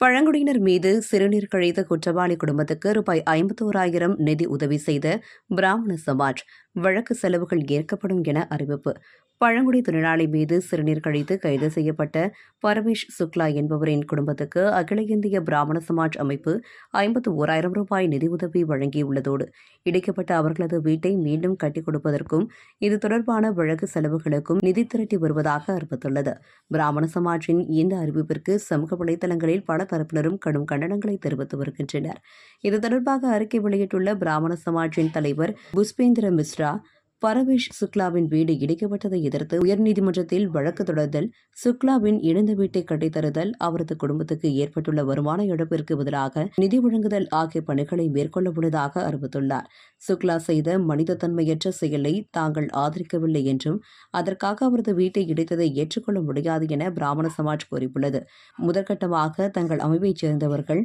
பழங்குடியினர் மீது சிறுநீர் கழித்த குற்றவாளி குடும்பத்துக்கு ரூபாய் ஐம்பத்தோராயிரம் நிதி உதவி செய்த பிராமண சமாஜ். வழக்கு செலவுகள் ஏற்கப்படும் என அறிவிப்பு. பழங்குடி தொழிலாளி மீது சிறுநீர் கழித்து கைது செய்யப்பட்ட பரமேஷ் சுக்லா என்பவரின் குடும்பத்துக்கு அகில இந்திய பிராமண சமாஜ் அமைப்பு ஐம்பத்து ஓராயிரம் ரூபாய் நிதியுதவி வழங்கியுள்ளதோடு இடிக்கப்பட்ட அவர்களது வீட்டை மீண்டும் கட்டிக் கொடுப்பதற்கும் இது தொடர்பான வழக்கு செலவுகளுக்கும் நிதி திரட்டி வருவதாக அறிவித்துள்ளது. பிராமண சமாஜின் இந்த அறிவிப்பிற்கு சமூக வலைதளங்களில் பல தரப்பினரும் கடும் கண்டனங்களை தெரிவித்து வருகின்றனர். இது தொடர்பாக அறிக்கை வெளியிட்டுள்ள பிராமண சமாஜின் தலைவர் புஷ்பேந்திர மிஸ்ரா பரவேஷ் சுக்லாவின் வீடு இடிக்கப்பட்டதை எதிர்த்து உயர்நீதிமன்றத்தில் வழக்கு தொடர்தல் சுக்லாவின் இழந்த வீட்டை கட்டித்தருதல் அவரது குடும்பத்துக்கு ஏற்பட்டுள்ள வருமான இழப்பிற்கு பதிலாக நிதி வழங்குதல் ஆகிய பணிகளை மேற்கொள்ள உள்ளதாக அறிவித்துள்ளார். சுக்லா செய்த மனிதத்தன்மையற்ற செயலை தாங்கள் ஆதரிக்கவில்லை என்றும் அதற்காக அவரது வீட்டை இடித்ததை ஏற்றுக்கொள்ள முடியாது என பிராமண சமாஜ் கூறியுள்ளது. முதற்கட்டமாக தங்கள் அமைப்பைச் சேர்ந்தவர்கள்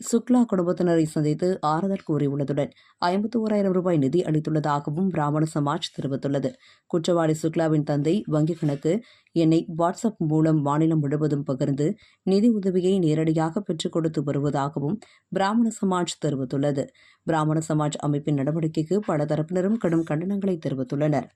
சுக்லா குடும்பத்தினரை சந்தித்து ஆறுதல் கூறியுள்ளதுடன் ஐம்பத்தி ஓராயிரம் ரூபாய் நிதி அளித்துள்ளதாகவும் பிராமண சமாஜ் தெரிவித்துள்ளது. குற்றவாளி சுக்லாவின் தந்தை வங்கிக் கணக்கு என்னை வாட்ஸ்அப் மூலம் மாநிலம் முழுவதும் பகிர்ந்து நிதி உதவியை நேரடியாக பெற்றுக் கொடுத்து வருவதாகவும் பிராமண சமாஜ் தெரிவித்துள்ளது. பிராமண சமாஜ் அமைப்பின் நடவடிக்கைக்கு பல தரப்பினரும் கடும் கண்டனங்களை தெரிவித்துள்ளனர்.